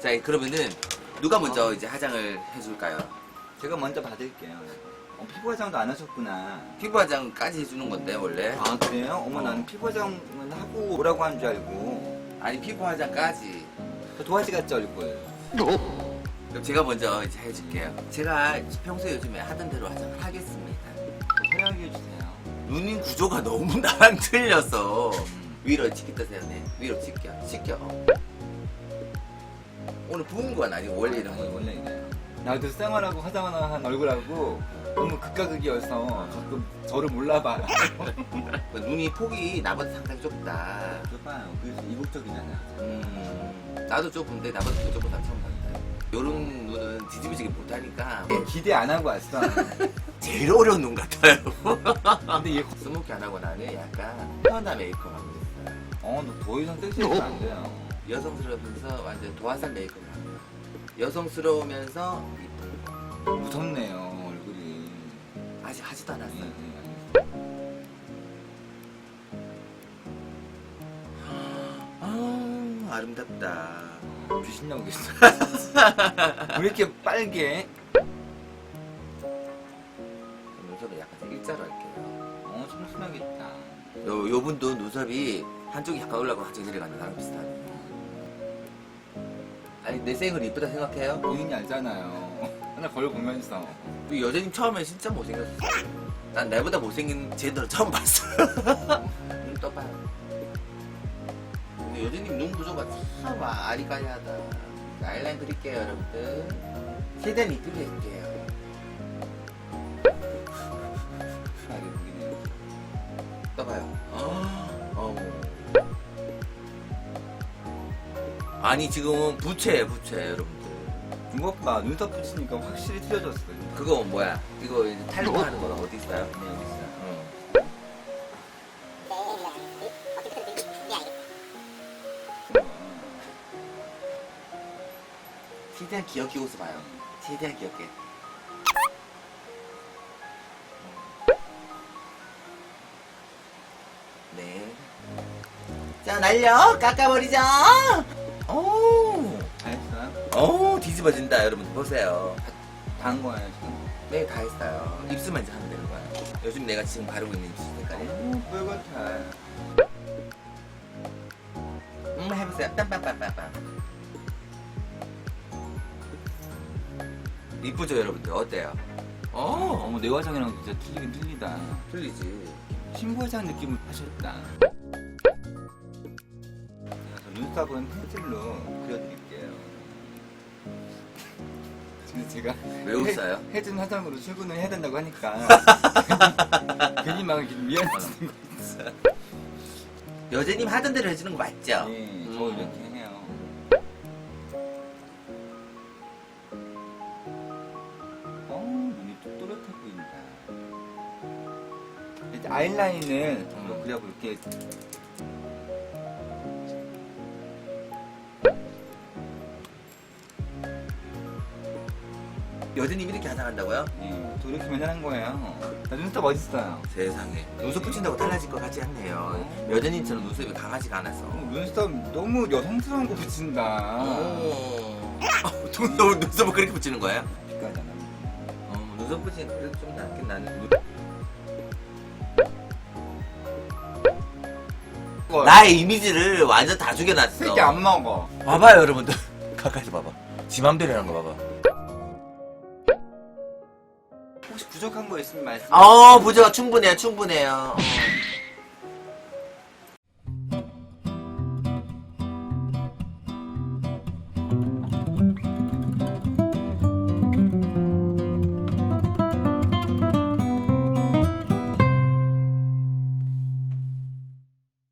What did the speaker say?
자, 그러면은 누가 먼저 이제 화장을 해줄까요? 제가 먼저 받을게요. 어, 피부 화장도 안 하셨구나. 피부 화장까지 해주는 건데 원래. 아 그래요? 어머 어. 나는 피부 화장은 하고 오라고 한 줄 알고 아니 피부 화장까지. 저 도화지 같지 얼굴. 그럼 제가 먼저 이제 해줄게요. 제가 평소에 요즘에 하던 대로 화장을 하겠습니다. 화려하게 해주세요. 눈인 구조가 너무 나랑 틀려서 음. 위로 치기 뜨세요, 네. 위로 치켜, 치켜. 오늘 부은 건 아니고 원래 이런 아니, 거. 원래 이래요. 나도 생활하고 화장하나 한 얼굴하고 너무 극과 극이어서 가끔 저를 몰라봐요. 그 눈이 폭이 나보다 상당히 좁다. 좁아요. 그래서 이국적이잖아. 음, 나도 좁은데 나보다 더 좁은 사람 처음 봤다. 요런 눈은 뒤집어지기 못하니까 기대 안 하고 왔어. 제일 어려운 눈 같아요. 근데 얘, 스모키 안 하고 나는 약간 편한 메이크업 하고 있어요. 어, 너 더 이상 섹시해지면 안 돼요. 여성스러우면서 완전 도화산 메이크업을 합니다. 여성스러우면서 이쁜 거. 무섭네요, 얼굴이. 아직 하지도 예, 않았어요. 예, 아, 아름답다. 알겠어요. 귀신 나오겠어. 왜 이렇게 빨개? 눈썹을 약간 좀 일자로 할게요. 어, 청순하겠다. 요, 요 분도 눈썹이 한쪽이 약간 올라가고 한쪽이 내려가는 나랑 비슷하네. 아니, 내 생을 이쁘다 생각해요? 본인이 알잖아요. 하나 걸어보면서. 그 여자님 처음에 진짜 못생겼어요. 난 나보다 못생긴 제대로 처음 봤어요. 눈 떠봐요. 여자님 눈 구조가 참 아리까리하다. 아이라인 그릴게요, 여러분들. 최대한 이쁘게 할게요. 하게 보이네요. 떠봐요. 어머. 아니, 지금은 부채예요, 부채, 여러분들. 봐, 눈썹 붙이니까 확실히 틀려졌어. 그거 뭐야? 이거 이제 탈모하는 거는 어디 있어요? 네, 여기 있어요. 최대한 귀엽게 웃어봐요. 최대한 귀엽게. 네. 자, 날려! 깎아버리자! 오! 다 했어요? 오, 뒤집어진다, 여러분. 보세요. 다 한 거예요, 지금? 네, 다 했어요. 입술만 이제 하면 되는 거야. 요즘 내가 지금 바르고 있는 입술 색깔이. 오, 뻘겋다. 음, 해보세요. 빰빰빰빰빰. 이쁘죠, 여러분들? 어때요? 어, 어머, 내 화장이랑 진짜 틀리긴 틀리다. 틀리지. 신부 화장 느낌을 하셨다. 그래서 눈썹은 펜슬로 그려드릴게요. 근데 제가 왜 웃어요? 해, 해준 화장으로 출근을 해야 된다고 하니까 괜히 막 미안해지는 거 있어요. 여자님 하던 대로 해주는 거 맞죠? 네, 저 음. 이렇게 아이라인을 좀 음. 그려볼게. 여자님 이렇게 화장한다고요? 네, 또 이렇게만 하는 거예요. 나 눈썹 어딨어요? 세상에. 눈썹 붙인다고 달라질 것 같지 않네요. 여자님처럼 눈썹이 강하지가 않아서. 어, 눈썹 너무 여성스러운 거 붙인다. 오. 눈썹, 눈썹을 그렇게 붙이는 거예요? 빛깔잖아. 어, 눈썹 붙이는 그래도 좀 낫긴 나는. 나의 이미지를 완전 다 죽여놨어. 색이 안 먹어. 봐봐요, 여러분들. 가까이서 봐봐. 지 맘대로 하는 거 봐봐. 혹시 부족한 거 있으면 말씀. 아, 부조가 충분해요, 충분해요. 어.